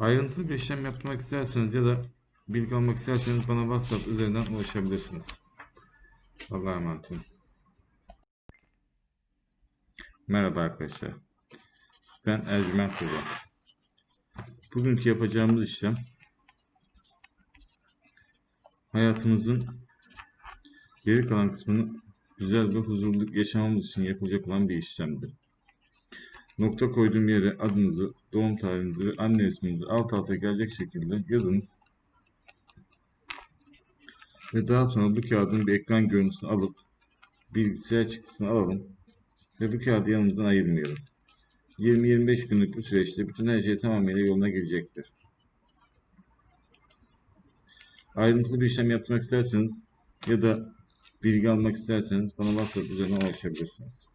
Ayrıntılı bir işlem yapmak isterseniz ya da bilgi almak isterseniz bana WhatsApp üzerinden ulaşabilirsiniz. Allah'a emanet olun. Merhaba arkadaşlar. Ben Ercüment Hoca. Bugünkü yapacağımız işlem hayatımızın geri kalan kısmını güzel ve huzurlu yaşamamız için yapılacak olan bir işlemdir. Nokta koyduğum yere adınızı, doğum tarihinizi ve anne isminizi alt alta gelecek şekilde yazınız. Ve daha sonra bu kağıdın bir ekran görüntüsünü alıp bilgisayar çıktısını alalım ve bu kağıdı yanımızdan ayırmayalım. 20-25 günlük bu süreçte bütün her şey tamamıyla yoluna girecektir. Ayrıntılı bir işlem yaptırmak isterseniz ya da bilgi almak isterseniz bana WhatsApp üzerinden ulaşabilirsiniz.